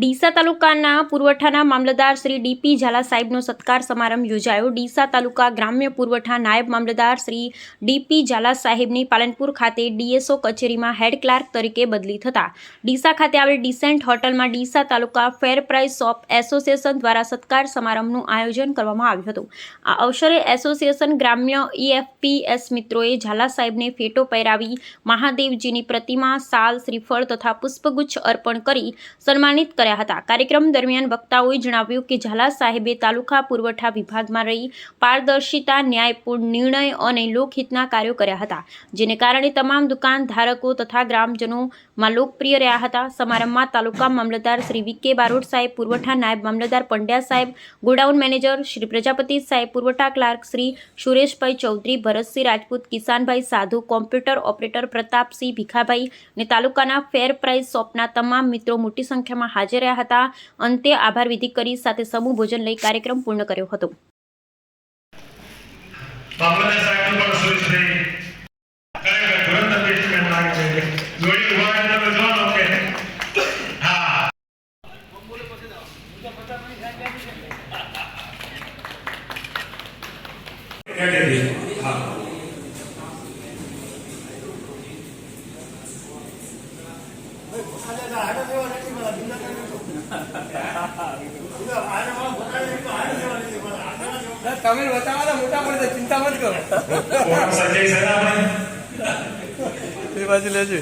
ડીસા તાલુકાના પુરવઠાના મામલતદાર શ્રી ડીપી ઝાલા સાહેબનો સત્કાર સમારંભ યોજાયો. ડીસા તાલુકા ગ્રામ્ય પુરવઠા નાયબ મામલતદાર શ્રી ડીપી ઝાલા સાહેબની પાલનપુર ખાતે ડીએસઓ કચેરીમાં હેડ ક્લાર્ક તરીકે બદલી થતા. ડીસા ખાતે આવેલ ડિસેન્ટ હોટલમાં Deesa taluka fair price shop association દ્વારા સત્કાર સમારંભનું આયોજન કરવામાં આવ્યું હતું. આ અવસરે એસોસિએશન ગ્રામ્ય ઈએફપીએસ મિત્રોએ ઝાલા સાહેબને ફેટો પહેરાવી મહાદેવજીની પ્રતિમા, સાલ, શ્રીફળ તથા પુષ્પગુચ્છ અર્પણ કરી સન્માનિત કર્યા. હતા. કાર્યક્રમ દરમિયાન વક્તાઓએ જણાવ્યું કે ઝાલા સાહેબે તાલુકા પુરવઠા વિભાગમાં રહી પારદર્શિતા, ન્યાયપૂર્ણ નિર્ણય અને લોકહિતના કાર્યો કર્યા હતા, જેને કારણે તમામ દુકાન ધારકો તથા ગ્રામજનોમાં લોકપ્રિય રહ્યા હતા. સમારંભમાં તાલુકા મામલતદાર શ્રી વિકે બારોટ સાહેબ, પુરવઠા નાયબ મામલતદાર પંડ્યા સાહેબ, ગોડાઉન મેનેજર શ્રી પ્રજાપતિ સાહેબ, પુરવઠા clerk Shri Sureshbhai Chaudhary, Bharatsinh Rajput, Kisanbhai Sadhu, computer operator Pratapsinh Bhikhabhai અને તાલુકાના ફેર પ્રાઇઝ શોપના તમામ મિત્રો મોટી સંખ્યામાં હાજર રહ્યા હતા. અંતે આભાર વિધિ કરી સાથે સમૂહ ભોજન લઈ કાર્યક્રમ પૂર્ણ કર્યો હતો. Yeah, yeah, પણ તમે બતાવો મોટા પડે ચિંતા મત કરો. એ લેજો.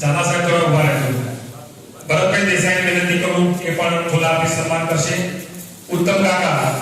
જાદા સાહેબ થોડા ઊભા રહેજો દેસાઈ વિનંતી કરું કે પણ ખુલ્લા આપી સન્માન કરશે ઉત્તમ કાકા